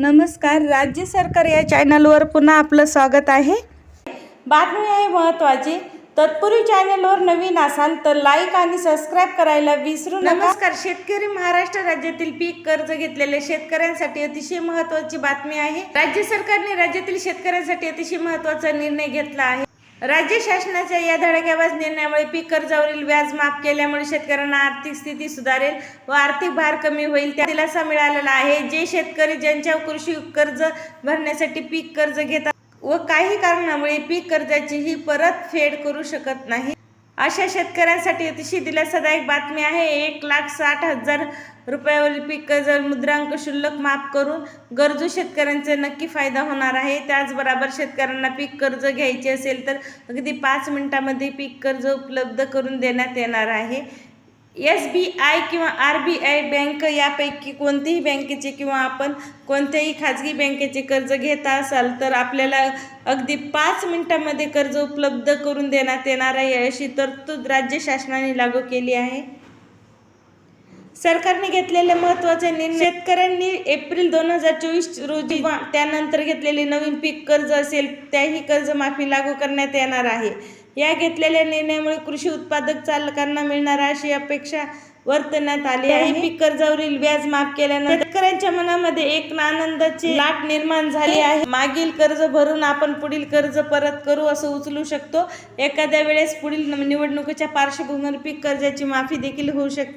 नमस्कार राज्य सरकार या चॅनलवर पुन्हा आपलं स्वागत आहे. बातमी आहे महत्त्वाची. तत्पूर्वी चॅनलवर नवीन असाल तर लाईक आणि सबस्क्राईब करायला विसरू नका. नमस्कार शेतकरी महाराष्ट्र राज्यातील पीक कर्ज घेतलेल्या शेतकऱ्यांसाठी अतिशय महत्त्वाची बातमी आहे. राज्य सरकारने राज्यातील शेतकऱ्यांसाठी अतिशय महत्त्वाचा निर्णय घेतला आहे. राज्य शासनाच्या या धडक्याबाज निर्णयामुळे पीक कर्जावरील व्याज माफ केल्यामुळे शेतकऱ्यांना आर्थिक स्थिती सुधारेल व आर्थिक भार कमी होईल. त्या दिलासा मिळालेला आहे. जे शेतकरी ज्यांच्या कृषी कर्ज भरण्यासाठी पीक कर्ज घेतात व काही कारणामुळे पीक कर्जाची ही परतफेड करू शकत नाही. अशा शेतकऱ्यांसाठी अतिशय दिलासादायक बातमी आहे. एक लाख साठ हजार रुपयावरील पीक कर्ज मुद्रांक शुल्क माफ करून गरजू शेतकऱ्यांचा नक्की फायदा होणार आहे. त्याचबरोबर शेतकऱ्यांना पीक कर्ज घ्यायचे असेल तर अगदी पाच मिनिटामध्ये पीक कर्ज उपलब्ध करून देण्यात येणार आहे. एस बी आय किंवा आर बी आय बँक यापैकी कोणत्याही बँकेचे किंवा आपण कोणत्याही खाजगी बँकेचे कर्ज घेत असाल तर आपल्याला अगदी पाच मिनिटांमध्ये कर्ज उपलब्ध करून देण्यात येणार आहे अशी तरतूद राज्य शासनाने लागू केली आहे. सरकारने घेतलेले महत्त्वाचे निर्णय शेतकऱ्यांनी एप्रिल दोन हजार चोवीस रोजी त्यानंतर घेतलेले नवीन पीक कर्ज असेल त्याही कर्जमाफी लागू करण्यात येणार आहे. या घेतलेल्या निर्णयामुळे कृषी उत्पादक चालकांना मिळणार अशी अपेक्षा वर्तवण्यात आली आहे. पीक कर्जावरील व्याज माफ केल्यानंतर शेतकऱ्यांच्या मनामध्ये एक आनंदाची लाट निर्माण झाली आहे. मागील कर्ज भरून आपण पुढील कर्ज परत करू असं उचलू शकतो. एखाद्या वेळेस पुढील निवडणुकीच्या पार्श्वभूमीवर पीक कर्जाची माफी देखील होऊ शकते.